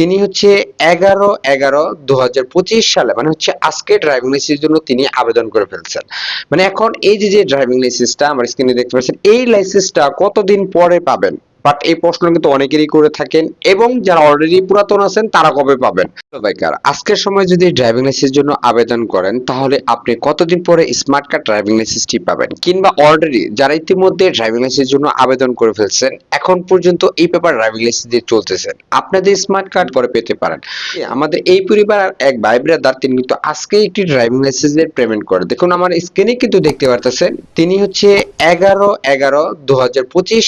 তিনি হচ্ছে এগারো এগারো দু সালে মানে হচ্ছে আজকে ড্রাইভিং লাইসেন্সের জন্য তিনি আবেদন করে ফেলছেন। মানে এখন এই যে যে ড্রাইভিং লাইসেন্সটা আমার স্ক্রিনে দেখতে পাচ্ছেন, এই লাইসেন্সটা কতদিন পরে পাবেন? বাট এই প্রশ্ন কিন্তু অনেকেরই করে থাকেন এবং যারা অলরেডি পুরাতন আছেন, তারা কবে পাবেন? বাইকার আজকের সময় যদি ড্রাইভিং লাইসেন্সের জন্য আবেদন করেন, তাহলে আপনি কতদিন পরে স্মার্ট কার্ড ড্রাইভিং লাইসেন্সটি পাবেন? কিংবা অলরেডি যারা ইতিমধ্যে ড্রাইভিং লাইসেন্সের জন্য আবেদন করে ফেলছেন, এখন পর্যন্ত এই পেপার ড্রাইভিং লাইসেন্স দিয়ে চলতেছেন আপনাদের স্মার্ট কার্ড করে পেতে পারেন। আমাদের এই পরিবার এক ভাই ব্রাদার তিনি কিন্তু আজকে একটি ড্রাইভিং লাইসেন্সের পেমেন্ট করে। দেখুন, আমার স্ক্রিনে কিন্তু দেখতে পারতেছেন, তিনি হচ্ছে এগারো এগারো দু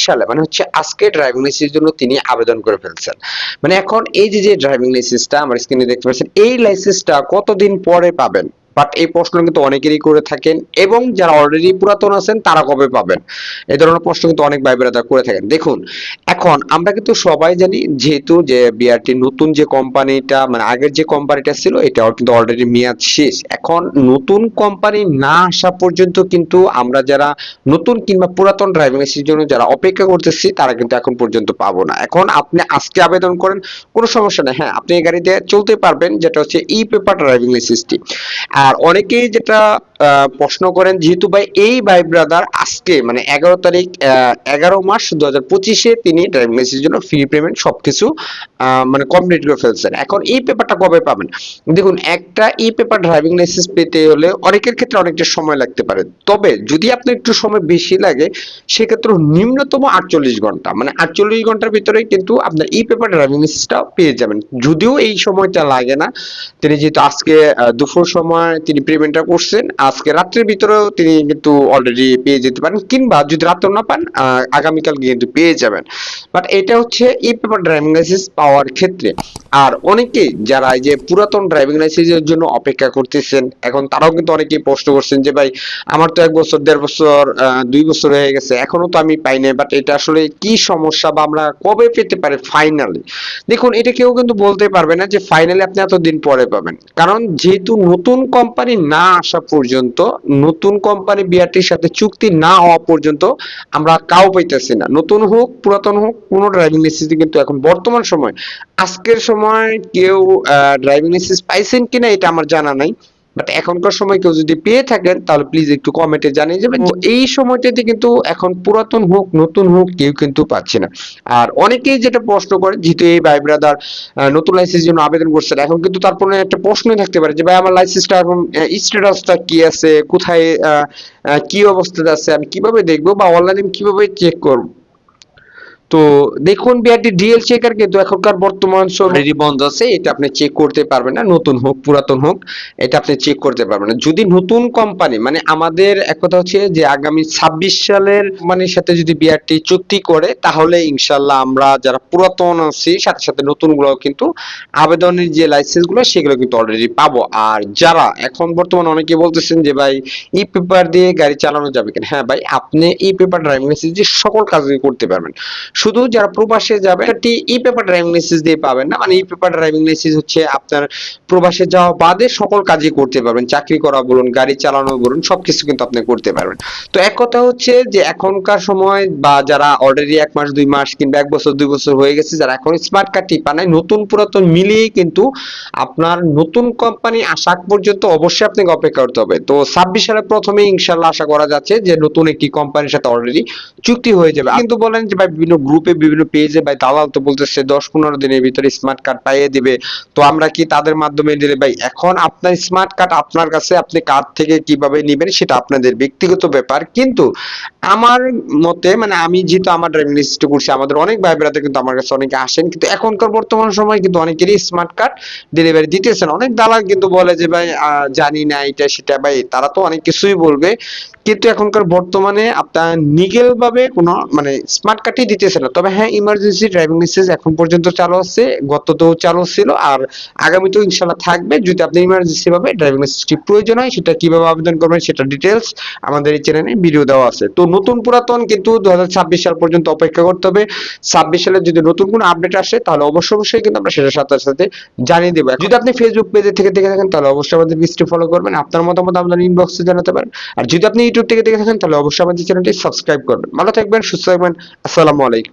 সালে মানে হচ্ছে আজকে ড্রাইভিং লাইসেন্সের জন্য তিনি আবেদন করে ফেলছেন। মানে এখন এই যে যে ড্রাইভিং লাইসেন্সটা আমার স্ক্রিনে দেখতে পাচ্ছেন, এই লাইসেন্সটা কতদিন পরে পাবেন? বাট এই প্রশ্ন কিন্তু অনেকেরই করে থাকেন এবং যারা অলরেডি পুরাতন আছেন, তারা কবে পাবেন? এই ধরনের প্রশ্ন কিন্তু অনেক ভাই বোনেরা করে থাকেন। দেখুন, এখন আমরা কিন্তু সবাই জানি, যেহেতু যে বিআরটি নতুন যে কোম্পানিটা মানে আগের যে কোম্পানিটা ছিল, এটাও কিন্তু অলরেডি মেয়াদ শেষ। এখন নতুন কোম্পানি না আসা পর্যন্ত কিন্তু আমরা যারা নতুন কিংবা পুরাতন ড্রাইভিং লাইসেন্সের জন্য যারা অপেক্ষা করতেছি, তারা কিন্তু এখন পর্যন্ত পাবো না। এখন আপনি আজকে আবেদন করেন, কোনো সমস্যা নেই। হ্যাঁ আপনি এই গাড়িতে চলতে পারবেন, যেটা হচ্ছে ই পেপার ড্রাইভিং লাইসেন্সটি আর অনেকেই যেটা প্রশ্ন করেন যেহেতু ভাই এই ভাই ব্রাদার আজকে মানে এগারো তারিখ এগারো মাস দু হাজার পঁচিশে তিনি ড্রাইভিং লাইসেন্সের জন্য ফ্রি পেমেন্ট সবকিছু আহ, মানে কমপ্লিট করে ফেলছেন। এখন এই পেপারটা কবে পাবেন? দেখুন একটা ই পেপার ড্রাইভিং লাইসেন্স পেতে হলে অনেকের ক্ষেত্রে অনেকটা সময় লাগতে পারে। তবে যদি আপনার একটু সময় বেশি লাগে সেক্ষেত্রে নিম্নতম আটচল্লিশ ঘণ্টা মানে আটচল্লিশ ঘণ্টার ভিতরে কিন্তু আপনার ই পেপার ড্রাইভিং লাইসেন্সটা পেয়ে যাবেন। যদিও এই সময়টা লাগে না তিনি যেহেতু আজকে দুপুর সময় তিনি পেমেন্টটা করছেন আজকে রাত্রের ভিতরেও তিনি কিন্তু অলরেডি পেয়ে যেতে পারেন, কিংবা যদি রাত্রে না পান আগামীকাল কিন্তু পেয়ে যাবেন। বাট এটা হচ্ছে ই পেপার ড্রাইভিং লাইসেন্স পাওয়ার ক্ষেত্রে। আর অনেকেই যারা এই যে পুরাতন ড্রাইভিং লাইসেন্সের জন্য অপেক্ষা করতেছেন, এখন তারাও কিন্তু অনেকেই প্রশ্ন করছেন যে, ভাই, আমার তো এক বছর, দেড় বছর দুই বছর হয়ে গেছে, এখনও তো আমি পাই নাই বাট এটা আসলে কি সমস্যা বা আমরা কবে পেতে পারি ফাইনালি দেখুন, এটা কেউ কিন্তু বলতে পারবে না যে ফাইনালি আপনি এতদিন পরে পাবেন। কারণ যেহেতু নতুন কোম্পানি না আসা পর্যন্ত নতুন কোম্পানি বিআরটির সাথে চুক্তি না হওয়া পর্যন্ত আমরা কাউ পাইতেছি না। নতুন হোক, পুরাতন হোক, কোনো ড্রাইভিং লাইসেন্স কিন্তু এখন বর্তমান সময়, আজকের সময় কেউ ড্রাইভিং লাইসেন্স পাইছেন কিনা এটা আমার জানা নাই। বাট এখনকার সময় কেউ যদি পেয়ে থাকেন তাহলে প্লিজ একটু কমেন্টে জানিয়ে যাবেন এই সময়টাতে কিন্তু এখন পুরাতন হোক নতুন হোক কেউ কিন্তু পাচ্ছে না। আর অনেকেই যেটা প্রশ্ন করে যেহেতু এই ভাই ব্রাদার নতুন লাইসেন্সের জন্য আবেদন করছেন এখন কিন্তু তারপরে একটা প্রশ্নই থাকতে পারে যে ভাই আমার লাইসেন্সটা এখন স্ট্যাটাসটা কি আছে? কোথায় কি অবস্থাতে আছে? আমি কীভাবে দেখব বা অনলাইনে কীভাবে চেক করব? তো দেখুন বিআরটি ডিএল চেকার কিন্তু এখনকার বর্তমান অলরেডি বন্ধ আছে, এটা আপনি চেক করতে পারবেন না, নতুন হোক, পুরাতন হোক, এটা আপনি চেক করতে পারবেন না। যদি নতুন কোম্পানি মানে আমাদের এক কথা হচ্ছে যে আগামী ছাব্বিশ সালের মানে সাথে যদি বিআরটি চুক্তি করে, তাহলে ইনশাল্লাহ আমরা যারা পুরাতন আছি, সাথে সাথে নতুনগুলো কিন্তু আবেদনের যে লাইসেন্সগুলো সেগুলো কিন্তু অলরেডি পাবো। আর যারা এখন বর্তমানে অনেকে বলতেছেন যে, ভাই ই পেপার দিয়ে গাড়ি চালানো যাবে কিনা? হ্যাঁ ভাই, আপনি ই পেপার ড্রাইভিং লাইসেন্স সকল কাজই করতে পারবেন। শুধু যারা প্রবাসে যাবে একটি ই পেপার ড্রাইভিং লাইসেন্স দিয়ে পাবেন না। মানে ই পেপার ড্রাইভিং লাইসেন্স হচ্ছে আপনার প্রবাসে যাওয়া বাদে সকল কাজই করতে পারবেন। চাকরি করা বলুন, গাড়ি চালানো বলুন, সবকিছু কিন্তু আপনি করতে পারবেন। তো এক কথা হচ্ছে যে এখনকার সময় বা যারা অলরেডি এক মাস, দুই মাস কিংবা এক বছর, দুই বছর হয়ে গেছে, যারা এখন স্মার্ট কার্ডটি পানায় নতুন পুরাতন মিলিয়ে কিন্তু আপনার নতুন কোম্পানি আসা পর্যন্ত অবশ্যই আপনাকে অপেক্ষা করতে হবে। তো ছাব্বিশ সালে প্রথমে ইনশাল্লাহ আশা করা যাচ্ছে যে নতুন একটি কোম্পানির সাথে অলরেডি চুক্তি হয়ে যাবে। কিন্তু বলেন যে ভাই, বিভিন্ন গ্রুপে বিভিন্ন পেজে ভাই দালাল তো বলতেছে দশ পনেরো দিনের ভিতরে স্মার্ট কার্ড পাইয়ে দিবে। তো আমরা কি তাদের মাধ্যমে দিলে ভাই? এখন আপনার স্মার্ট কার্ড আপনার কাছে আপনি কার্ড থেকে কীভাবে নেবেন সেটা আপনাদের ব্যক্তিগত ব্যাপার। কিন্তু আমার মতে মানে আমি যেহেতু আমার ড্রাইভিং লিস্ট করছি, আমাদের অনেক ভাই বেড়াতে কিন্তু আমার কাছে অনেকে আসেন, কিন্তু এখনকার বর্তমান সময় কিন্তু অনেকেরই স্মার্ট কার্ড ডেলিভারি দিতেছেন। অনেক দালাল কিন্তু বলে যে, ভাই জানি না এটা, সেটা। ভাই, তারা তো অনেক কিছুই বলবে, কিন্তু এখনকার বর্তমানে আপনার নিগেল ভাবে কোনো মানে স্মার্ট কার্ডই দিতেছে না। তবে হ্যাঁ ইমার্জেন্সি ড্রাইভিং লাইসেন্স এখন পর্যন্ত চালু আছে গততেও চালু ছিল, আর আগামীতেও ইনশাল্লাহ থাকবে। যদি আপনি ইমার্জেন্সি ভাবে ড্রাইভিং লাইসেন্সটি প্রয়োজন হয়, সেটা কীভাবে আবেদন করবেন সেটা ডিটেলস আমাদের এই চ্যানেলে ভিডিও দেওয়া আছে। তো নতুন পুরাতন কিন্তু দু হাজার ছাব্বিশ সাল পর্যন্ত অপেক্ষা করতে হবে। ছাব্বিশ সালে যদি নতুন কোনো আপডেট আসে, তাহলে অবশ্যই অবশ্যই কিন্তু আমরা সেটা সাথে সাথে জানিয়ে দেবো। যদি আপনি ফেসবুক পেজে থেকে দেখে থাকেন, তাহলে অবশ্যই আমাদের পেজটি ফলো করবেন। আপনার মতামত আপনার ইনবক্সে জানাতে পারেন। আর যদি আপনি ইউটিউব থেকে দেখে থাকেন, তাহলে অবশ্যই আমাদের চ্যানেলটি সাবস্ক্রাইব করবেন। ভালো থাকবেন, সুস্থ থাকবেন। আসসালামু আলাইকুম।